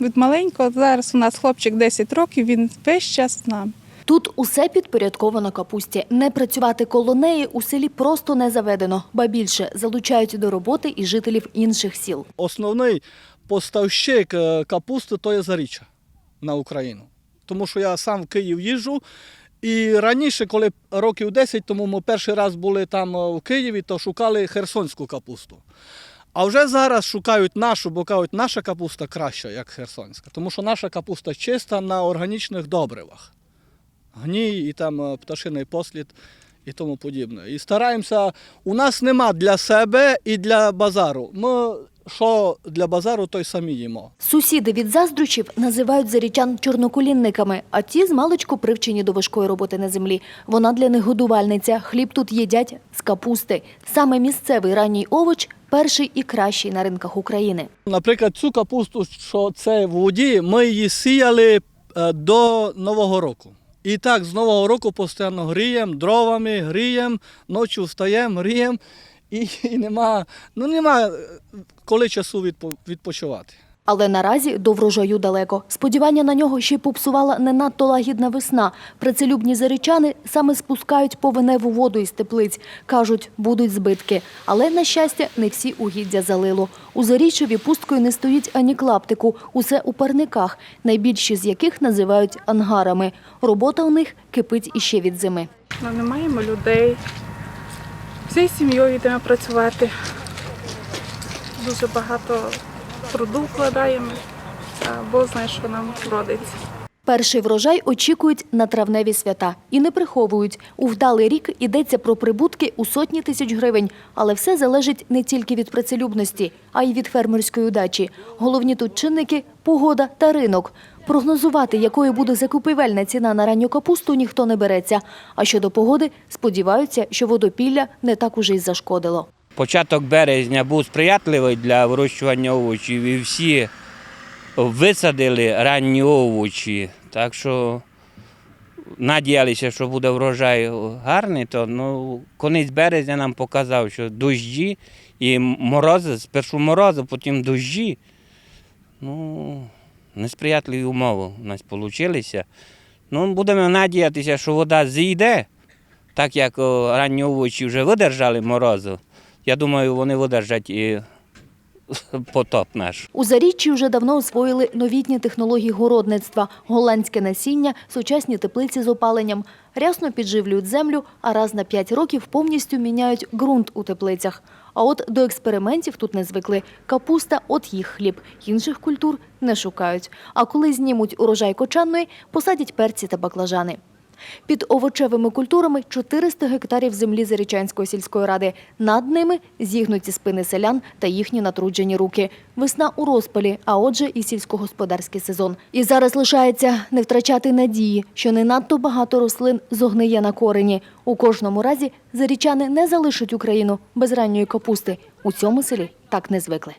Від маленького зараз у нас хлопчик 10 років, він весь час з нами. Тут усе підпорядковано капусті. Не працювати коло неї у селі просто не заведено, ба більше залучають до роботи і жителів інших сіл. Основний поставщик е, капусти то є Заріччя на Україну. Тому що я сам в Київ їжджу. І раніше, коли років 10 тому ми перший раз були там е, в Києві, то шукали херсонську капусту. А вже зараз шукають нашу, бо кажуть, наша капуста краща, як херсонська. Тому що наша капуста чиста на органічних добривах. Гній і там е, пташиний послід і тому подібне. І стараємося, у нас нема для себе і для базару. Ми що для базару, то й самі їмо. Сусіди від заздручів називають зарічан чорноколінниками, а ті з маличку привчені до важкої роботи на землі. Вона для них годувальниця. Хліб тут їдять з капусти. Саме місцевий ранній овоч перший і кращий на ринках України. Наприклад, цю капусту, що це в воді, ми її сіяли е, до Нового року. І так з Нового року постійно гріємо, дровами гріємо, ночі встаємо, гріємо, і, і нема, ну, нема е, коли часу відпочивати. Але наразі до врожаю далеко. Сподівання на нього ще й попсувала не надто лагідна весна. Працелюбні зарічани саме спускають повеневу воду із теплиць. Кажуть, будуть збитки. Але, на щастя, не всі угіддя залило. У Заріччеві пусткою не стоїть ані клаптику. Усе у парниках, найбільші з яких називають ангарами. Робота у них кипить іще від зими. Ми не маємо людей. Всією сім'єю йдемо працювати. Дуже багато труду вкладаємо, а Бог знає, що нам родиться. Перший врожай очікують на травневі свята і не приховують. У вдалий рік йдеться про прибутки у сотні тисяч гривень. Але все залежить не тільки від працелюбності, а й від фермерської удачі. Головні тут чинники – погода та ринок. Прогнозувати, якою буде закупівельна ціна на ранню капусту, ніхто не береться. А щодо погоди, сподіваються, що водопілля не так уже й зашкодило. Початок березня був сприятливий для вирощування овочів і всі висадили ранні овочі. Так що надіялися, що буде врожай гарний, то ну, кінець березня нам показав, що дощі і морози, спершу морози, потім дощі. Ну, несприятливі умови у нас вийшли. Ну, будемо надіятися, що вода зійде, так як ранні овочі вже видержали морозу. Я думаю, вони видержать і потоп наш. У Заріччі вже давно освоїли новітні технології городництва, голландське насіння, сучасні теплиці з опаленням. Рясно підживлюють землю, а раз на 5 років повністю міняють ґрунт у теплицях. А от до експериментів тут не звикли. Капуста – от їх хліб. Інших культур не шукають. А коли знімуть урожай кочанної, посадять перці та баклажани. Під овочевими культурами 400 гектарів землі Зарічанської сільської ради. Над ними зігнуті спини селян та їхні натруджені руки. Весна у розпалі, а отже і сільськогосподарський сезон. І зараз лишається не втрачати надії, що не надто багато рослин зогниє на корені. У кожному разі зарічани не залишать Україну без ранньої капусти. У цьому селі так не звикли.